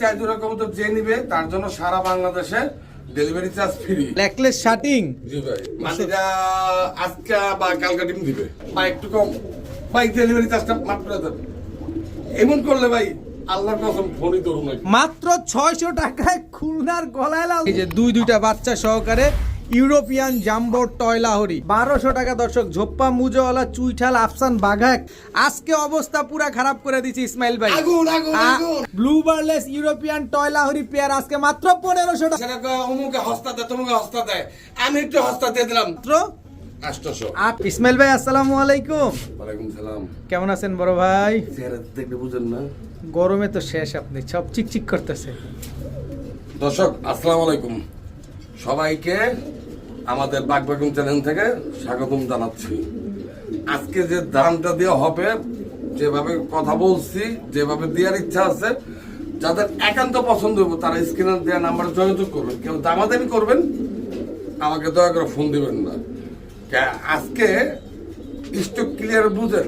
চার জোড়া কবুতর যে নিবে তার জন্য সারা বাংলাদেশে ডেলিভারি চার্জ ফ্রি ব্ল্যাকলেস শাটিং জি ভাই। মানে আজকে বা কালকে ডিম দিবে। বা একটু কম। ভাই ডেলিভারি চার্জটা মাত্র দেবে এমন করলে ভাই আল্লাহর কসম ফোনই ধরুন মাত্র ছয়শো টাকায় খুলনার গলায় লাল। এই যে দুই দুইটা বাচ্চা সহকারে ইউরোপিয়ান জাম্বো টয়লাহরি বারোশো টাকা দর্শক ঝোপ্পা মুজোওয়ালা চুইঠাল আফসান বাঘাক। আজকে অবস্থা পুরা খারাপ করে দিচ্ছে ইসমাইল ভাই। ব্লু বার্লেস ইউরোপিয়ান টয়লাহরি পেয়ার আজকে মাত্র পনেরোশো টাকা। অমুকে হস্তা দেয় তমুকে হস্তা দেয়। আমি একটু হস্তা দিয়ে দিলাম। মাত্র ইসমাইল ভাই আসসালামু আলাইকুম। ওয়ালাইকুম সালাম। কেমন আছেন বড় ভাই? দেখলে বুঝেন না। গরমে তো শেষ আপনি সব চিকচিক করতেছে। দর্শক আসসালামু আলাইকুম। সবাইকে আমাদের বাগবাগুম চ্যানেল থেকে স্বাগতম জানাচ্ছি। আজকে যে দামটা দেওয়া হবে যেভাবে কথা বলছি যেভাবে দেওয়ার ইচ্ছা আছে যাদের একান্ত পছন্দ হবে তারা স্ক্রিনে দেওয়া নাম্বারে যোগাযোগ করবেন। কেউ দামাদামি করবেন আমাকে দয়া করে ফোন দিবেন না। আজকে স্টক ক্লিয়ার বুঝেন?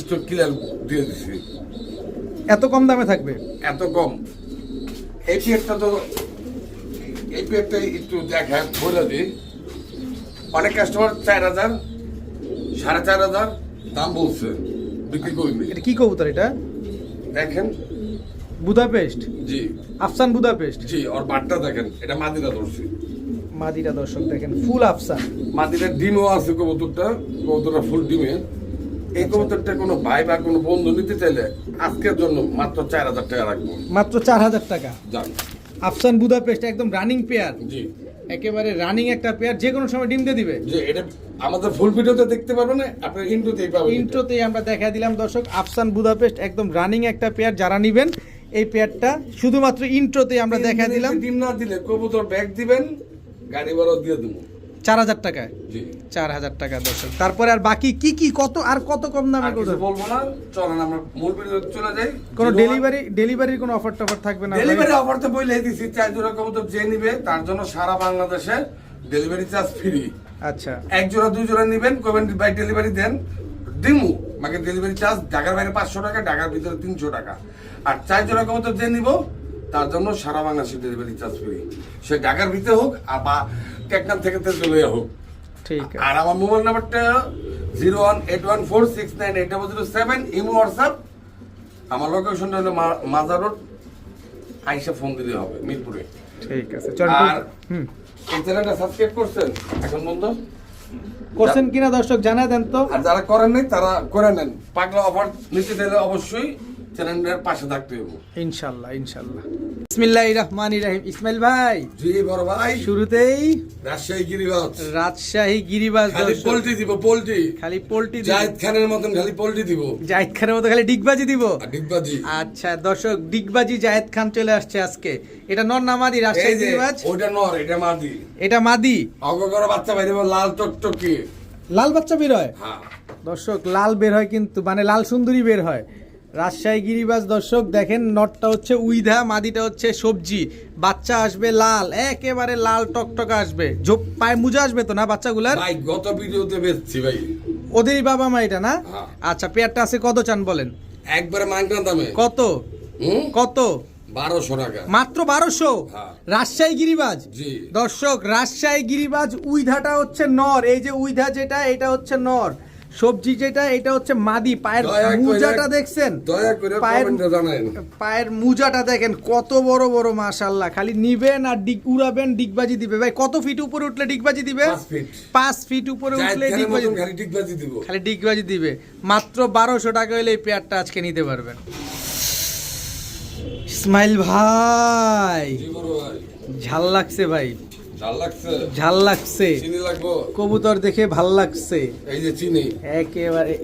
স্টক ক্লিয়ার দিয়ে দিচ্ছি এত কম দামে থাকবে? এত কম। এই পেয়ারটা তো এই পেয়ারটা একটু দেখা বলে দিই। অনেক কাস্টমার চার হাজার সাড়ে চার হাজার দাম বলছে। বিক্রি করিনি এটা কি কবুতর এটা? দেখেন। বুদাপেস্ট? জি। আফসান বুদাপেস্ট? জি ওর বাটটা দেখেন এটা মাদিরা ধরছি মাদিরা দর্শক দেখেন ফুল আফসান। মাদিরার ডিমও আছে কবুতরটা কবুতরটা ফুল ডিমে। এই কবুতরটা কোনো ভাই বা কোনো বন্ধু নিতে চাইলে আজকের জন্য মাত্র চার হাজার টাকা রাখব। মাত্র চার হাজার টাকা। যান আফসান বুদাপেস্ট একদম রানিং পেয়ার জি। একেবারে রানিং একটা পেয়ার যে কোনো সময় ডিম দিয়ে দিবে। যে এটা আমাদের ফুল ভিডিওতে দেখতে পারবেন না আপনার ইন্ট্রোতেই পাবেন। ইন্ট্রোতেই আমরা দেখা দিলাম দর্শক আফসান বুদাপেস্ট একদম রানিং একটা পেয়ার যারা নেবেন এই পেয়ারটা শুধুমাত্র ইন্ট্রোতেই আমরা দেখা দিলাম। ডিম না দিলে কবুতর ব্যাগ দিবেন গাড়ি ভাড়া দিয়ে দেবো। চার হাজার টাকায়। চার হাজার টাকা দর্শক। তারপরে আর বাকি কি কি কত আর কত কম দামে বলব না। চলেন আমরা মূল চলে যাই। কোনো ডেলিভারি ডেলিভারির কোনো অফার টফার থাকবে না? ডেলিভারি অফার তো বইলে দিছি চার জোড়া কবুতর যে নিবে তার জন্য সারা বাংলাদেশে ডেলিভারি চার্জ ফ্রি আচ্ছা। এক জোড়া দুই জোড়া নিবেন কবেন বাই ডেলিভারি দেন। দিমু মাকে ডেলিভারি চার্জ ঢাকার বাইরে পাঁচশো টাকা ঢাকার ভিতরে তিনশো টাকা। আর চার জোড়া কবুতর যে নিব তার জন্য সারা বাংলাদেশে ডেলিভারি চার্জ ফ্রি সে ঢাকার ভিতরে হোক আর বা টেকনাম থেকে চলে হোক ঠিক আর আমার মোবাইল নাম্বারটা zero one eight one four six nine eight double zero seven imo WhatsApp. আমার লোকেশনটা হলো মাজার রোড। আইসা ফোন দিলে হবে মিরপুরে। ঠিক আছে চল আর হুম। এই চ্যানেলটা সাবস্ক্রাইব করছেন? এখন বন্ধ? করছেন কিনা দর্শক জানা দেন তো। আর যারা করেন নাই তারা করে নেন। পাগলা অফার নিতে চাইলে অবশ্যই চ্যানেলের পাশে থাকতে হবে ইনশাল্লাহ ইনশাল্লাহ। বিসমিল্লাহির রহমানির রহিম। ইসমাইল ভাই জি বড় ভাই। শুরুতেই রাজশাহী গিরিবাজ রাজশাহী গিরিবাজ খালি। পোল্ট্রি দিব পোল্ট্রি। খালি পোল্ট্রি জাহিদ খানের মতন খালি পোল্ট্রি দিব। জাহিদ খানের মতো খালি ডিগবাজি দিব। ডিগবাজি। আচ্ছা দর্শক ডিগবাজি জাহিদ খান চলে আসছে আজকে। এটা নর নামাদি এই রাজশাহী গিরিবাজ? ওইটা নর এটা মাদি। এটা মাদি? অগর বাচ্চা লাল টকটকি। লাল বাচ্চা বের হয়? হ্যাঁ। দর্শক লাল বের হয় কিন্তু মানে লাল সুন্দরী বের হয়। রাজশাহী গিরিবাজ দর্শক দেখেন নটটা হচ্ছে উইধা মাদিটা হচ্ছে সবজি। বাচ্চা আসবে লাল একেবারে লাল টকটক আসবে। ঝোপ পায়ে মুজা আসবে তো না বাচ্চাগুলার? ভাই গত ভিডিওতে বেচছি ভাই। ওদেরই বাবা মা এটা না? হ্যাঁ। আচ্ছা পেয়ারটা আছে কত চান বলেন? একবারে মাংনা দামে। কত? কত? বারোশো টাকা। মাত্র বারোশো? হ্যাঁ। রাজশাহী গিরিবাজ? দর্শক রাজশাহী গিরিবাজ উইধাটা হচ্ছে নর। এই যে উইধা যেটা এটা হচ্ছে নর। সবজি যেটা এটা হচ্ছে মাদি পায়ের মুজাটা দেখছেন? পায়ের পায়ের মুজাটা দেখেন কত বড় বড় মাশাল্লাহ খালি নিবেন আর ডিগ উড়াবেন ডিগবাজি দিবে। ভাই কত ফিট উপরে উঠলে ডিগবাজি দিবে? পাঁচ ফিট উপরে উঠলে ডিগবাজি খালি ডিগবাজি দিবে। মাত্র বারোশো টাকা হলে এই পেয়ারটা আজকে নিতে পারবেন। ইসমাইল ভাই। ঝাল লাগছে ভাই। ঝাল লাগছে? কবুতর দেখে ভালো লাগছে। এই যে চিনি। একেবারে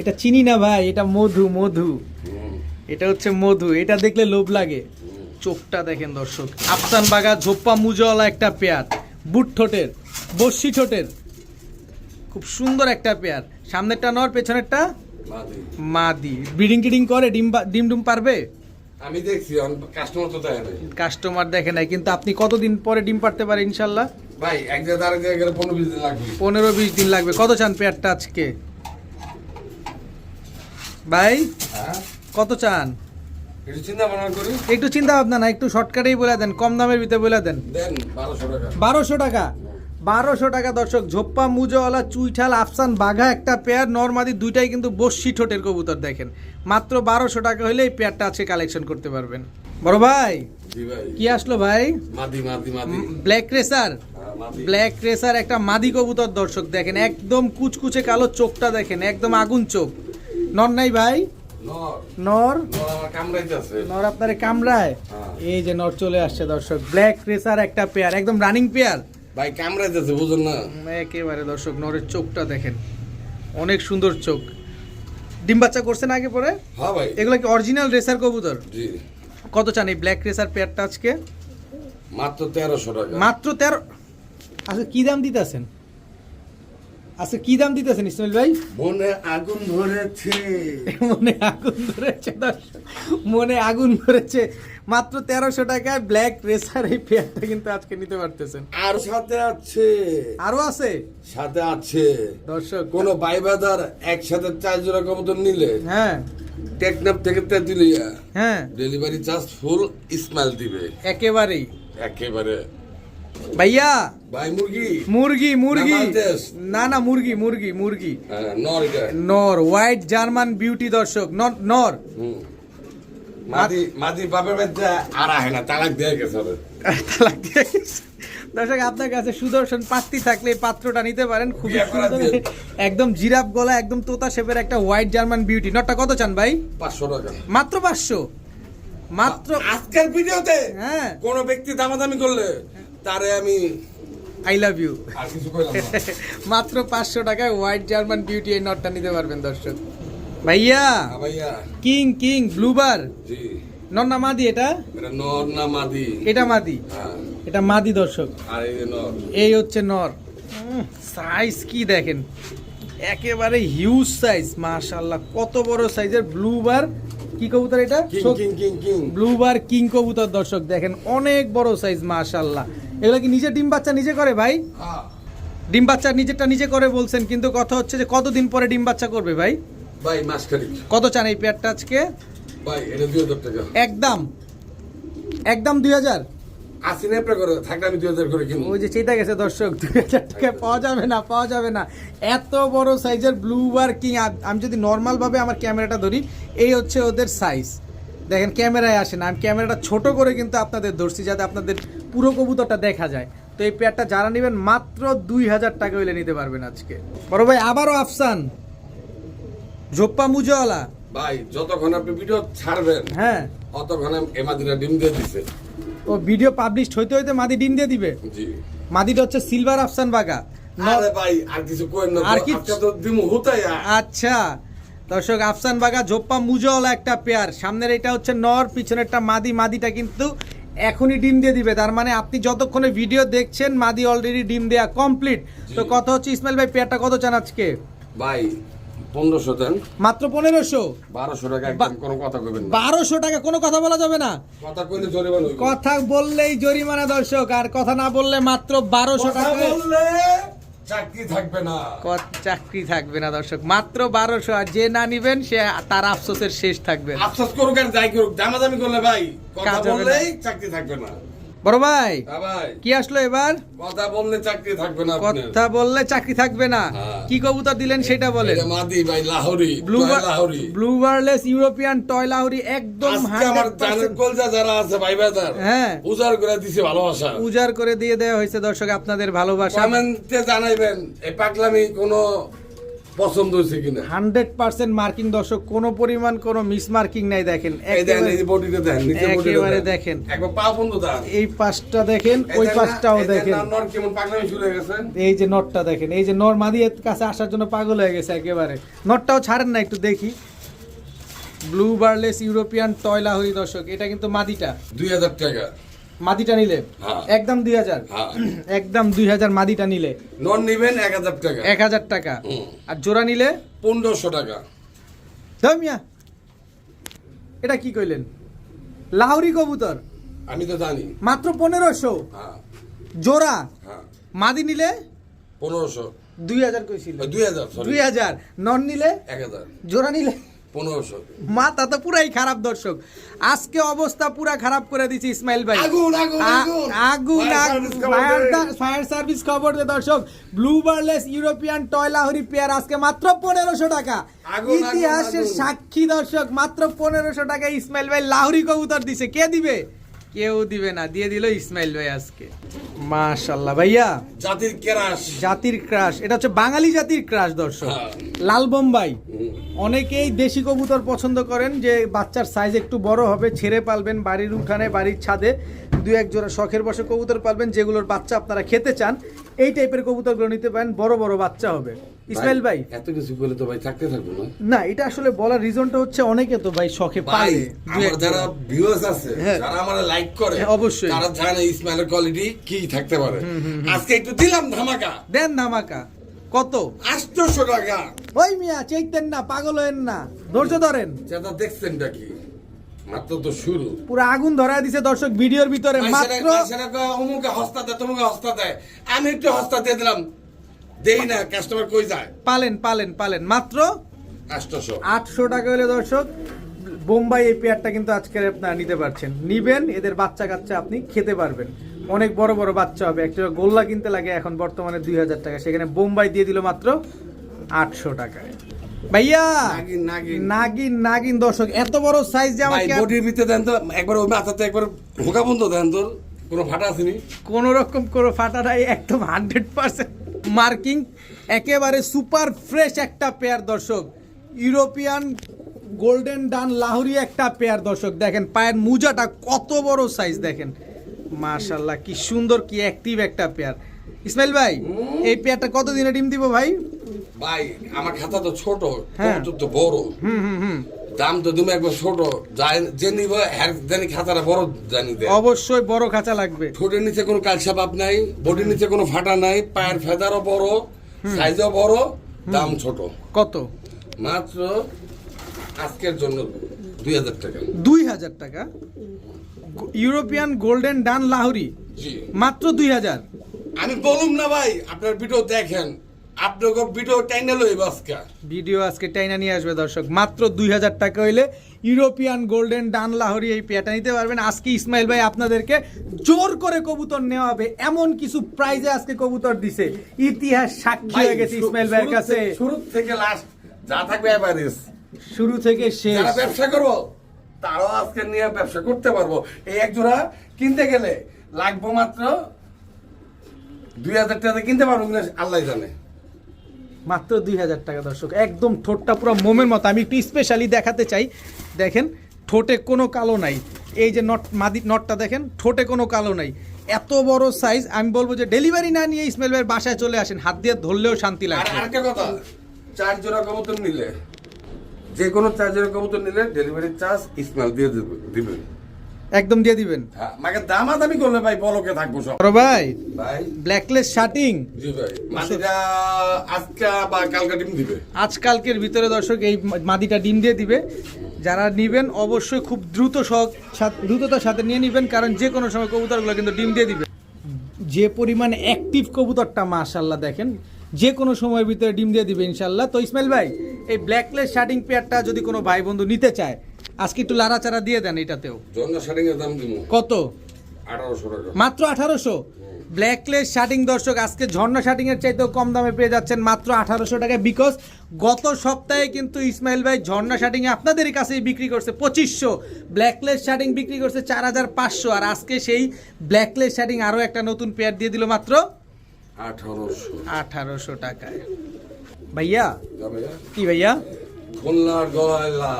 এটা চিনি না ভাই এটা মধু মধু। এটা হচ্ছে মধু এটা দেখলে লোভ লাগে। চোখটা দেখেন দর্শক আফসান বাগা ঝোপ্পা মুজওয়ালা একটা পেয়ার বুট ঠোঁটের বর্ষি ঠোঁটের। খুব সুন্দর একটা পেয়ার। সামনেরটা নর পেছনেরটা? মাদি। মাদি। ব্রিডিং টিডিং করে ডিম ডিম ডুম পারবে? আমি দেখছি কাস্টমার তো দেয় নাই। কাস্টমার দেখে নাই কিন্তু আপনি কতদিন পরে ডিম পারতে পারে ইনশাল্লাহ? ভাই এক জায়গায় গেলে পনেরো বিশ দিন লাগবে। পনেরো বিশ দিন লাগবে। কত চান পেয়ারটা আজকে? ভাই হ্যাঁ? কত চান? একটু চিন্তা ভাবনা করি। একটু চিন্তা ভাবনা না একটু শর্টকাটেই বলে দেন কম দামের ভিতরে বলে দেন। দেন বারোশো টাকা। বারোশো টাকা? বারোশো টাকা দর্শক ঝোপ্পা মুজোওয়ালা চুইঠাল আফসান বাঘা একটা পেয়ার নর্মাদি দুইটাই কিন্তু বসি ঠোঁটের কবুতর দেখেন। মাত্র বারোশো টাকা হলে এই পেয়ারটা আজকে কালেকশন করতে পারবেন। বড় ভাই? কি আসলো ভাই? ব্ল্যাক রেসার ব্ল্যাক রেসার একটা মাদি কবুতর দর্শক দেখেন একদম কুচকুচে কালো চোখটা দেখেন একদম আগুন চোখ। নর নাই ভাই? নর। নর? আপনারে কামড়ায়? হ্যাঁ। এই যে নর চলে আসছে দর্শক ব্ল্যাক রেসার একটা পেয়ার একদম রানিং পেয়ার। ভাই ক্যামেরা আছে বুঝুন না। একেবারে দর্শক নরের চোখটা দেখেন। অনেক সুন্দর চোখ। ডিম বাচ্চা করছেন আগে পরে? হ্যাঁ ভাই। এগুলো কি অরিজিনাল রেসার কবুতর? জি। কত চান এই ব্ল্যাক রেসার পেয়ারটা আজকে? মাত্র তেরোশো টাকা। মাত্র তেরো আচ্ছা কি দাম দিতেছেন? আচ্ছা কি দাম দিতেছেন ইসমাইল ভাই? মনে আগুন ধরেছে। মনে আগুন ধরেছে দর্শক মনে আগুন ধরেছে। মাত্র তেরোশো টাকায় ব্ল্যাক রেসার এই পেয়ারটা কিন্তু আজকে নিতে পারতেছেন। আর সাথে আছে। আরও আছে? সাথে আছে। দর্শক কোন বাইবাদার একসাথে চার জোড়া কবুতর নিলে হ্যাঁ। টেকনাপ থেকে তেতুলিয়া হ্যাঁ। ডেলিভারি চার্জ ফুল ইসমাইল দিবে। একেবারেই। একেবারে। ভাইয়া! ভাই মুরগি। মুরগি মুরগি। না, না মুরগি মুরগি মুরগি। হ্যাঁ, নর নর হোয়াইট জার্মান বিউটি দর্শক নর নর। মাদি মাদি বাপের আর আহে না তালাক দিয়ে গেছে তালাক দিয়ে গেছে। দর্শক আপনার কাছে সুদর্শন পাত্রী থাকলে এই পাত্রটা নিতে পারেন। খুবই। একদম জিরাফ গলা একদম তোতা শেপের একটা হোয়াইট জার্মান বিউটি নটটা কত চান ভাই? পাঁচশো টাকা। মাত্র পাঁচশো? মাত্র আজকের ভিডিওতে হ্যাঁ। কোন ব্যক্তি দামাদামি করলে তারে আমি আই লাভ ইউ মাত্র পাঁচশো টাকায় হোয়াইট জার্মান বিউটি এই নটটা নিতে পারবেন দর্শক। ভাইয়া কিং কিং ব্লুবার নন্না মাদি এটা? নর না মাদি। এটা মাদি? হ্যাঁ। এটা মাদি দর্শক। আর এই নর। হচ্ছে নর। সাইজ কি দেখেন? একেবারে হিউজ সাইজ মাশাল্লাহ কত বড় সাইজের ব্লু বার কি কবুতর এটা? King king king king blue bar king কবুতর দর্শক দেখেন অনেক বড় সাইজ মাশাল্লাহ এগুলো কি নিজে ডিম বাচ্চা নিজে করে ভাই? হ্যাঁ। ডিম বাচ্চা নিজেরটা নিজে করে বলছেন কিন্তু কথা হচ্ছে যে কতদিন পরে ডিম বাচ্চা করবে ভাই? ভাই মাস খানিক কত চান এই পেয়ারটা আজকে? ভাই এটা দুই হাজার টাকা। একদম। একদম দুই হাজার? আশি করে থাকলে আমি করে কিনবো। ওই যে চেতা গেছে দর্শক পাওয়া যাবে না পাওয়া যাবে না। এত বড় সাইজের ব্লু বার কিং আমি যদি নর্মাল ভাবে আমার ক্যামেরাটা ধরি এই হচ্ছে ওদের সাইজ দেখেন ক্যামেরায় আসে না। আমি ক্যামেরাটা ছোট করে কিন্তু আপনাদের ধরছি যাতে আপনাদের পুরো কবুতরটা দেখা যায়। তো এই পেয়ারটা যারা নেবেন মাত্র দুই হাজার টাকা হইলে নিতে পারবেন আজকে। বড় ভাই আবারও আফসান। ঝোপ্পা মুজওয়ালা। ভাই যতক্ষণ আপনি ভিডিও ছাড়বেন হ্যাঁ। অতক্ষণ এমাদিরা ডিম দিয়ে দিছে। ও ভিডিও পাবলিশ হইতে হইতে মাদি ডিম দিয়ে দিবে? জি। মাদিটা হচ্ছে সিলভার আফসান বাগা। আরে ভাই আর কিছু কইন না আর কি- তো দিমু হুতাই আচ্ছা। দর্শক আফসান বাগা জোপ্পা মুজওয়ালা একটা পেয়ার সামনের এটা হচ্ছে নর পিছনেরটা মাদি। মাদিটা কিন্তু এখনই ডিম দিয়ে দিবে। তার মানে আপনি যতক্ষণে ভিডিও দেখছেন মাদি অলরেডি ডিম দেয়া কমপ্লিট তো। কত হচ্ছে ইসমাইল ভাই পেয়ারটা কত চান আজকে? ভাই পনেরোশো দেন। মাত্র পনেরোশো? বারোশো টাকা একদম কোনো কথা কইবেন বারোশো টাকা কোনো কথা বলা যাবে না। কথা কইলে জরিমানা কথা বললেই জরিমানা দর্শক আর কথা না বললে মাত্র বারোশো টাকা চাকরি থাকবে না। চাকরি থাকবে না দর্শক। মাত্র বারোশো আর যে না নিবেন সে তার আফসোসের শেষ থাকবে আফসোস করুক আর যাই করুক দামাদামি করলে ভাই কথা। বললেই চাকরি থাকবে না। বড় ভাই হ্যাঁ কি আসলো এবার? কথা বললে চাকরি থাকবে না কথা বললে চাকরি থাকবে না। হ্যাঁ। কি কবুতর দিলেন সেটা বলেন। এটা মাদি ভাই Lahori blue Lahori. Blue barless European toy Lahori একদম আজকে আমার কলজা যারা আছে ভাই বাজার হ্যাঁ। উজাড় করে দিছে ভালোবাসা। উজাড় করে দিয়ে দেওয়া হয়েছে দর্শক আপনাদের ভালোবাসা। কমেন্টে জানাইবেন এই পাগলামি কোনো পছন্দ হয়েছে কিনা? হান্ড্রেড পার্সেন্ট মার্কিং দর্শক কোনো পরিমাণ কোনো মিস মার্কিং নাই দেখেন। এই একেবারে- দেখেন। একেবারে পা বন্ধ এই পাশটা দেখেন ওই পাশটাও দেখেন। এই যে নটটা দেখেন এই যে নর মাদিয়ের কাছে আসার জন্য পাগল হয়ে গেছে একেবারে। নটটাও ছাড়েন না একটু দেখি। ব্লু বার্লেস ইউরোপিয়ান টয়লা হই দর্শক এটা কিন্তু মাদিটা। দুই হাজার টাকা। মাদিটা নিলে। হ্যাঁ। একদম দুই হাজার। হ্যাঁ। একদম দুই হাজার মাদিটা নিলে। নন নিবেন এক হাজার টাকা। এক হাজার টাকা। আর জোড়া নিলে? পনেরোশো টাকা। ধমিয়া এটা কি কইলেন? লাহোরি কবুতর। আমি তো জানি। মাত্র পনেরোশো। হ্যাঁ। জোড়া। মাদি নিলে? পনেরোশো। দুই হাজার কইছিল। দুই হাজার দুই হাজার। নন নিলে? এক হাজার। জোড়া নিলে? পনেরোশো। মাথা তো পুরাই খারাপ দর্শক। আজকে অবস্থা পুরা খারাপ করে দিচ্ছে ইসমাইল ভাই। আগুন, আগুন। ফায়ার সার্ভিস খবর দে। দর্শক। Blue barless European toy Lahori pair আজকে মাত্র পনেরোশো টাকা। ইতিহাসের সাক্ষী দর্শক মাত্র পনেরোশো টাকা ইসমাইল ভাই লাহরি কবুতর দিছে। কে দিবে? কেউ দিবে না দিয়ে দিল ইসমাইল ভাই আজকে। মাশাল্লাহ ভাইয়া। জাতির ক্রাশ। জাতির ক্রাশ এটা হচ্ছে বাঙালি জাতির ক্রাশ দর্শক। হ্যাঁ। লাল বোম্বাই। অনেকেই দেশি কবুতর পছন্দ করেন যে বাচ্চার সাইজ একটু বড় হবে ছেড়ে পালবেন বাড়ির উঠানে বাড়ির ছাদে। দু এক জোড়া শখের বসে কবুতর পালবেন যেগুলোর বাচ্চা আপনারা খেতে চান। এই টাইপের কবুতরগুলো নিতে পারেন বড় বড় বাচ্চা হবে। ইসমাইল ভাই এত কিছু বলে তো ভাই থাকতে থাকব না। না এটা আসলে বলার রিজনটা হচ্ছে অনেকে তো ভাই শখে আমার যারা ভিউয়ার্স আছে হ্যাঁ। যারা আমার লাইক করে হ্যাঁ, অবশ্যই। তারা জানে ইসমাইলের কোয়ালিটি কি থাকতে পারে। আজকে একটু দিলাম ধামাকা। দেন ধামাকা। কত? আটশোশো টাকা। ওই মিয়া চেইতেন না পাগল হয়েন না। ধৈর্য ধরেন। যেটা দেখছেন কি? মাত্র তো শুরু। পুরো আগুন ধরা দিছে দর্শক ভিডিওর ভিতরে মাত্র অমুকে হস্তা দেয় তমুকে হস্তা দেয়। আমি একটু হস্তা দিয়ে দিলাম। দেই না কাস্টমার কই যায়? পালেন পালেন পালেন। মাত্র আটশোশো। আটশো টাকা হলে দর্শক বোম্বাই এই পেয়ারটা কিন্তু আজকে আপনারা নিতে পারছেন। নিবেন এদের বাচ্চা কাচ্চা আপনি খেতে পারবেন। অনেক বড় বড় বাচ্চা হবে। একটা গোল্লা কিনতে লাগে এখন বর্তমানে দুই হাজার টাকা। সেখানে বোম্বাই দিয়ে দিল মাত্র আটশো টাকায়। ভাইয়া নাগিন, নাগিন। দর্শক এত বড় সাইজ যে আমাকে বডির ভিতরে দেন তো একবার ওই মাথাতে একবার হুকা বন্ধ দেন তোর কোনো ফাটা আসেনি? কোন রকম কোনো ফাটা নাই একদম হান্ড্রেড পার্সেন্ট মার্কিং একেবারে সুপার ফ্রেশ একটা পেয়ার দর্শক। ইউরোপিয়ান গোল্ডেন ডান লাহোরি একটা পেয়ার দর্শক। দেখেন পায়ের মুজাটা কত বড় সাইজ দেখেন। মাশাল্লাহ কি সুন্দর কি অ্যাক্টিভ একটা পেয়ার। ইসমাইল ভাই এই পেয়ারটা কত দিনে ডিম দিব ভাই? ভাই আমার খাতা তো ছোট হ্যাঁ। তো বড়। হুম হুম হুম। দাম তো তুমি একবার ছোট যে নিব হ্যাঁ জানি খাতাটা বড় জানি অবশ্যই বড় খাঁচা লাগবে। ঠোঁটের নিচে কোনো কালসা পাপ নাই বডির নিচে কোনো ফাটা নাই পায়ের ফেদারও বড় সাইজও বড় দাম ছোট। কত? মাত্র আজকের জন্য দুই হাজার টাকা। দুই হাজার টাকা? European golden dun Lahori? মাত্র দুই হাজার? আমি বলুম না ভাই আপনার ভিডিও দেখেন। আপনাকে ভিডিও টাইনে লই বাসকা ভিডিও আজকে টাইনা নিয়ে আসবে দর্শক। মাত্র দুই হাজার টাকা হইলে ইউরোপিয়ান গোল্ডেন ডান লাহোরি এই পেয়াটা নিতে পারবেন। আজকে ইসমাইল ভাই আপনাদেরকে জোর করে কবুতর নেওয়া হবে। এমন কিছু প্রাইজে আজকে কবুতর দিছে। ইতিহাস সাক্ষী হয়ে গেছে ইসমাইল ভাইয়ের কাছে। শুরু থেকে লাস্ট যা থাকবে এভারেজ শুরু থেকে শেষ। যারা ব্যবসা করব তারাও আজকে নিয়ে ব্যবসা করতে পারব। এই এক জোড়া কিনতে গেলে লাগবো মাত্র দুই হাজার টাকা কিনতে পারব আল্লাহ জানে। মাত্র দুই হাজার টাকা দর্শক। একদম ঠোঁটটা পুরো মোমের মতো। আমি একটু স্পেশালি দেখাতে চাই। দেখেন ঠোঁটে কোনো কালো নাই। এই যে নট মাদি নটটা দেখেন ঠোঁটে কোনো কালো নাই। এত বড় সাইজ আমি বলব যে ডেলিভারি না নিয়ে ইসমাইল ভাইয়ের বাসায় চলে আসেন। হাত দিয়ে ধরলেও শান্তি আরেকটা কথা চার জোড়া কবুতর নিলে যে কোনো চার জোড়া কবুতর নিলে ডেলিভারি চার্জ ইসমাইল দিয়ে দিবে- দিবেন। একদম দিয়ে দিবেন। হ্যাঁ মাকে দামাদামি করলে ভাই বলকে থাকব সব। বড় ভাই ভাই। ব্ল্যাকলেস শার্টিং জি ভাই মাটিটা আজকে বা কালকে ডিম দিবে। আজকালকের ভিতরে দর্শক এই মাদিটা ডিম দিয়ে দিবে। যারা নিবেন অবশ্যই খুব দ্রুত দ্রুততার সাথে নিয়ে নিবেন কারণ যে কোনো সময় কবুতরগুলো কিন্তু ডিম দিয়ে দিবে। যে পরিমাণ অ্যাক্টিভ কবুতরটা মাশাল্লাহ দেখেন যে কোনো সময়ের ভিতরে ডিম দিয়ে দিবে ইনশাল্লাহ তো ইসমাইল ভাই এই ব্ল্যাকলেস শার্টিং পেয়ারটা যদি কোনো ভাই বন্ধু নিতে চায় আজকে একটু লাড়াচাড়া দিয়ে দেন এটাতেও। দাম কত? মাত্র আঠারোশো? ব্ল্যাকলেস শার্টিং দর্শক আজকে ঝর্ণা শার্টিং এর চাইতেও কম দামে পেয়ে যাচ্ছেন মাত্র আঠারোশো টাকায় বিকজ গত সপ্তাহে কিন্তু ইসমাইল ভাই ঝর্ণা শার্টিং আপনাদের কাছেই বিক্রি করছে পঁচিশশো। ব্ল্যাকলেস শার্টিং বিক্রি করছে চার হাজার পাঁচশো। আর আজকে সেই ব্ল্যাকলেস শার্টিং আরও একটা নতুন পেয়ার দিয়ে দিল মাত্র আঠারোশো। আঠারোশো টাকায়। ভাইয়া? কি ভাইয়া?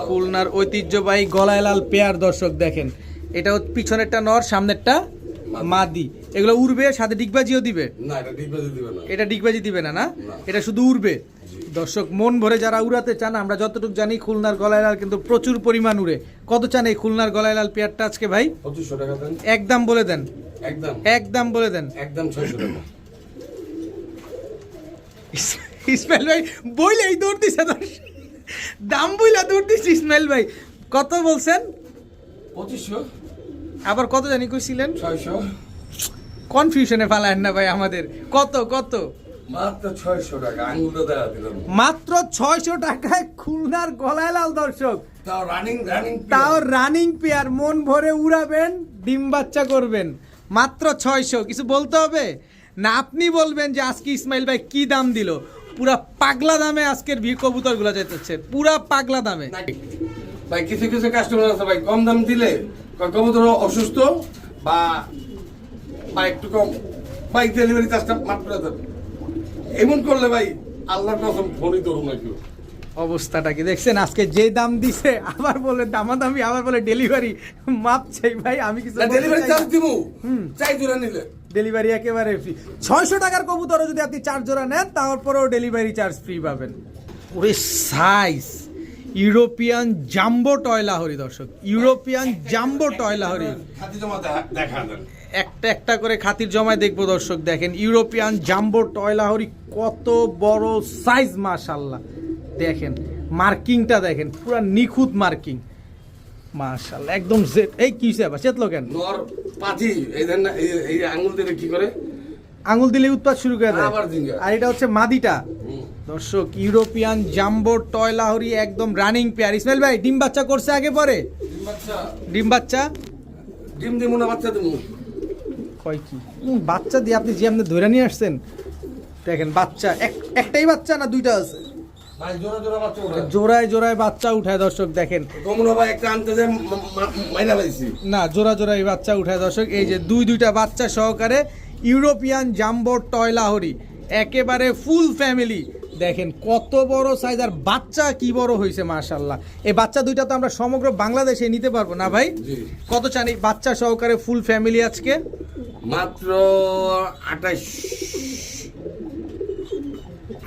খুলনার ঐতিহ্যবাহী গলায় লাল পেয়ার দর্শক দেখেন। এটা পিছনেরটা নর সামনেরটা মাদি। এগুলো উড়বে সাথে ডিগবাজিও দিবে? না এটা ডিপোজিট দিবে না। এটা ডিগবাজি দিবে না না। এটা শুধু উড়বে? দর্শক মন ভরে যারা উড়াতে চান আমরা যতটুকু জানি খুলনার গলায় লাল কিন্তু প্রচুর পরিমাণ উড়ে। কত চান এই খুলনার গলায় লাল পেয়ারটা আজকে ভাই? একদম বলে দেন। একদম। একদম বলে দেন। একদম ছয়শো টাকা। ইস- ইসমাইল ভাই বইলেই দৌড় দিছে দর্শক। দাম বইলা দৌড় দিচ্ছে ইসমাইল ভাই। কত বলছেন? পঁচিশশো। আবার কত জানি কইছিলেন? ছয়শো। কনফিউশনে ফালায়েন না ভাই আমাদের। কত কত? মাত্র ছয়শো টাকায় খুলনার গলায় লাল দর্শক। তাও রানিং রানিং তাও রানিং পেয়ার মন ভরে উড়াবেন ডিম বাচ্চা করবেন। মাত্র ছয়শো কিছু বলতে হবে? না আপনি বলবেন যে আজকে ইসমাইল ভাই কি দাম দিল? পুরা পাগলা দামে আজকের ভি কবুতরগুলা যাইতেছে। পুরা পাগলা দামে। ভাই, কিছু কিছু কাস্টমার আছে ভাই, কম দাম দিলে কবুতর অসুস্থ বা বা একটু কম। বাইক ডেলিভারি চার্জটা মাঠ করে দেবে এমন করলে ভাই, আল্লাহর কসম ফোনই ধরুন না অবস্থাটা কি? দেখছেন আজকে যে দাম দিছে আবার বলে দামাদামি আবার বলে ডেলিভারি মাপ চাই ভাই আমি কিছু ডেলিভারি চার্জ দিব। হুম। চাই জোড়া নিলে। ডেলিভারি একেবারে ফ্রি ছয়শো টাকার কবুতরও যদি আপনি চার জোড়া নেন তারপরেও ডেলিভারি চার্জ ফ্রি পাবেন। ওরে size European jumbo toy Lahori দর্শক। ইউরোপিয়ান জাম্বো টয় লাহরি খাতি জমা দেখা- দেখা দেন। একটা একটা করে খাতির জমায় দেখব দর্শক দেখেন। ইউরোপিয়ান জাম্বো টয় লাহরি কত বড় সাইজ মাশাল্লাহ দেখেন মার্কিংটা দেখেন পুরা নিখুঁত মার্কিং। মাশাল্লাহ একদম জে- এই কি হইছে চেতলো কেন নর পাতি এই এই- আঙুল দিলে কি করে? আঙুল দিলে উৎপাদ শুরু করে দেয়। আর এটা হচ্ছে মাদিটা। দর্শক ইউরোপিয়ান জাম্বো টয় লাহরি একদম রানিং পেয়ার। ইসমাইল ভাই ডিম বাচ্চা করছে আগে পরে? ডিম বাচ্চা। ডিম বাচ্চা? ডিম দিমু না বাচ্চা দিমু? কয় কি? বাচ্চা দিয়ে আপনি যে আপনি ধরে নিয়ে আসছেন দেখেন বাচ্চা এক- একটাই বাচ্চা না দুইটা আছে? জোড়ায় জোড়ায় বাচ্চা উঠায় দর্শক দেখেন। না জোড়া জোড়ায় বাচ্চা উঠায় দর্শক এই যে দুই দুইটা বাচ্চা সহকারে ইউরোপিয়ান জাম্বো টয় লাহরি একেবারে ফুল ফ্যামিলি। দেখেন কত বড় সাইজ আর বাচ্চা কি বড় হয়েছে মাশাল্লাহ এই বাচ্চা দুইটা তো আমরা সমগ্র বাংলাদেশে নিতে পারব না ভাই? কত চান বাচ্চা সহকারে ফুল ফ্যামিলি আজকে? মাত্র আঠাইশ।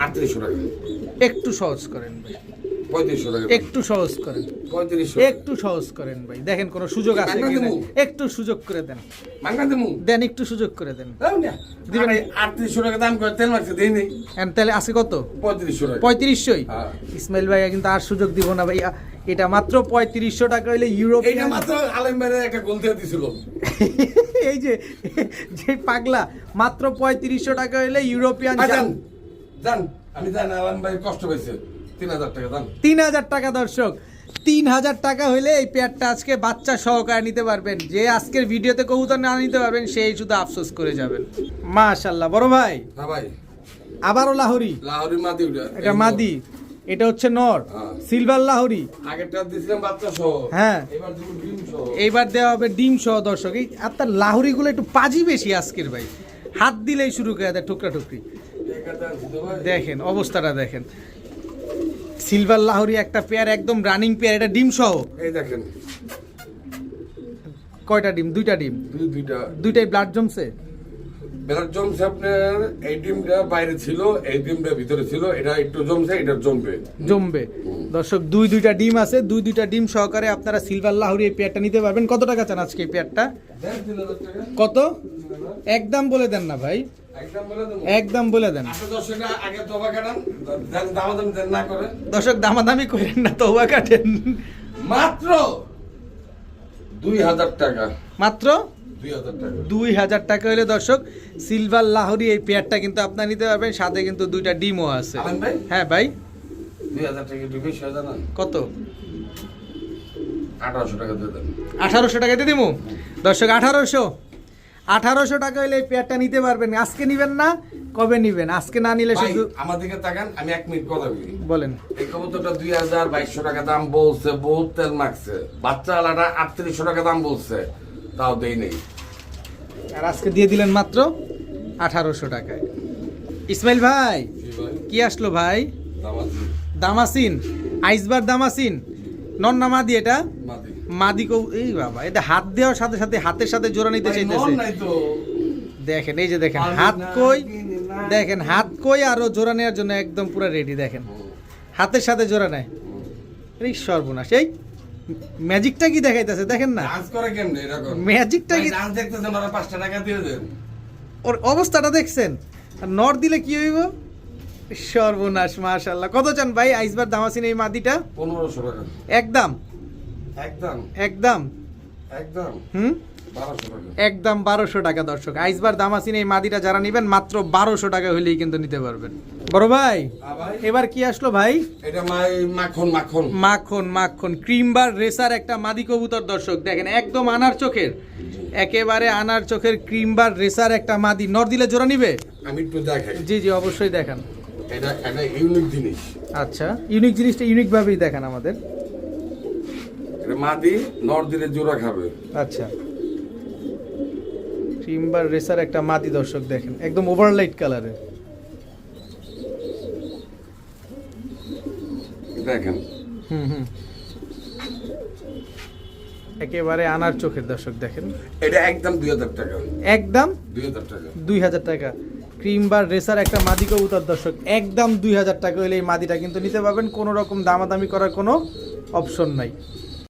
আটত্রিশশো টাকা। একটু সহজ করেন ভাই। পঁয়ত্রিশশো টাকা একটু সহজ করেন। পঁয়ত্রিশশো একটু সহজ করেন ভাই। দেখেন কোনো সুযোগ আছে একটু সুযোগ করে দেন। মাঙ্গা দেবো দেন একটু সুযোগ করে দেন। দিবেন? আটত্রিশশো টাকা দাম করে তেল মারছে দিই নেই। তাহলে আজকে কত? পঁয়ত্রিশশো টাকা। পঁয়ত্রিশশোই? হ্যাঁ। ইসমাইল ভাই কিন্তু আর সুযোগ দিব না ভাই এটা মাত্র পঁয়ত্রিশশো টাকা হইলে ইউরোপিয়ান মাত্র আলেম ভাইয়ের একটা গোল দিয়ে দিছিল। এই যে যে পাগলা মাত্র পঁয়ত্রিশশো টাকা হইলে ইউরোপিয়ান যান যান আমি জানি আলেম ভাই কষ্ট পাইছে। তিন হাজার টাকা যান। তিন হাজার টাকা দর্শক। তিন হাজার টাকা হইলে এই পেয়ারটা আজকে বাচ্চা সহকারে নিতে পারবেন। যে আজকের ভিডিওতে কবুতর না নিতে পারবেন সেই শুধু আফসোস করে যাবেন। মাশাল্লাহ বড় ভাই হ্যাঁ ভাই। আবারও লাহরি। লাহোরি মাদি এটা মাদি। এটা হচ্ছে নর। হ্যাঁ। সিলভার লাহরি। আগেরটা দিছিলাম বাচ্চা সহ। হ্যাঁ। এবার দিব ডিম সহ। এইবার দেওয়া হবে ডিম সহ দর্শক। এই আপনার লাহরিগুলো একটু পাজি বেশি আজকের ভাই। হাত দিলেই শুরু করে দেয় টুকরা টুকরি। দেখেন অবস্থাটা দেখেন। সিলভার লাহরি একটা পেয়ার একদম রানিং পেয়ার এটা ডিম সহ। এই দেখেন। কয়টা ডিম? দুইটা ডিম? দুই দুইটা। দুইটাই ব্লাড জমছে? বেলার জমছে আপনার এই ডিমটা বাইরে ছিল এই ডিমটা ভিতরে ছিল এটা একটু জমছে এটা জমবে। জমবে। দর্শক দুই দুইটা ডিম আছে দুই দুইটা ডিম সহকারে আপনারা সিলভার লাহরি এই পেয়ারটা নিতে পারবেন। কত টাকা চান আজকে এই পেয়ারটা কত? একদম বলে দেন না ভাই। একদম বলে দেবো। দেন। আচ্ছা দর্শক দামাদামি করেন না তৌবা কাটেন। মাত্র দুই হাজার টাকা। মাত্র দুই হাজার টাকা। হলে দর্শক সিলভার লাহরি এই পেয়ারটা কিন্তু আপনার নিতে পারবেন সাথে কিন্তু দুইটা ডিমও আছে। হ্যাঁ ভাই। কত? আঠারোশো টাকা দিয়ে দেন। আঠারোশো টাকা দিয়ে দিমু? দর্শক আঠারোশো। আঠারোশো টাকা হলে এই পেয়ারটা নিতে পারবেন। আজকে নিবেন না কবে নিবেন? আজকে না নিলে শুধু আমার দিকে তাকান আমি এক মিনিট কথা বলি। বলেন। এই কবুতরটা দুই হাজার বাইশশো টাকা দাম বলছে বহুত তেল মাখছে। বাচ্চা আলাদা আটত্রিশশো টাকা দাম বলছে তাও দেই নেই। আর আজকে দিয়ে দিলেন মাত্র আঠারোশো টাকায়। ইসমাইল ভাই কি আসলো ভাই? দামাসিন। আইসবার দামাসিন। নন না মাদি এটা। মাদি মাদি কৌ এই বাবা এটা হাত দেওয়ার সাথে সাথে হাতের সাথে জোড়া নিতে চাইতেছে। দেখেন এই যে দেখেন হাত কই? দেখেন হাত কই আরও জোড়া নেওয়ার জন্য একদম পুরো রেডি দেখেন। হাতের সাথে জোড়া নেয়। এই সর্বনাশ। এই ম্যাজিকটা কি দেখাইতেছে? দেখেন না। ম্যাজিকটা কি ওরা অবস্থাটা দেখছেন? নর দিলে কি হইব? সর্বনাশ মাশাল্লাহ কত চান ভাই? আইসবার দামাসিন এই মাদিটা? পনেরোশো টাকা। একদম। একদম। একদম? একদম। হুম? একদম বারোশো টাকা দর্শক। আইসবার দামাসিন এই মাদিটা যারা নেবেন মাত্র বারোশো টাকা হলেই কিন্তু নিতে পারবেন। বড় ভাই এবার কি আসলো ভাই? এটা মাখন মাখন। মাখন মাখন। ক্রিমবার রেসার একটা মাদি কবুতর দর্শক। দেখেন একদম আনার চোখের। একেবারে আনার চোখের ক্রিম বার রেসার একটা মাদি। নর দিলে জোড়া নিবে? আমি একটু দেখাই। জি জি অবশ্যই দেখান। এটা একটা ইউনিক জিনিস। আচ্ছা ইউনিক জিনিসটা ইউনিক ভাবেই দেখান আমাদের। মাদি নর দিলে জোড়া খাবে। আচ্ছা। ক্রিম বার রেসার একটা মাদি দর্শক দেখেন একদম ওভারলাইট কালারের দেখেন। হুম হুম। একেবারে আনার চোখের দর্শক দেখেন। এটা একদম দুই হাজার টাকা। একদম? দুই হাজার টাকা। দুই হাজার টাকা। ক্রিম বার রেসার একটা মাদি কবুতর দর্শক একদম দুই হাজার টাকা হলে এই মাদিটা কিন্তু নিতে পারবেন। কোনো রকম দামাদামি করার কোনো অপশন নাই।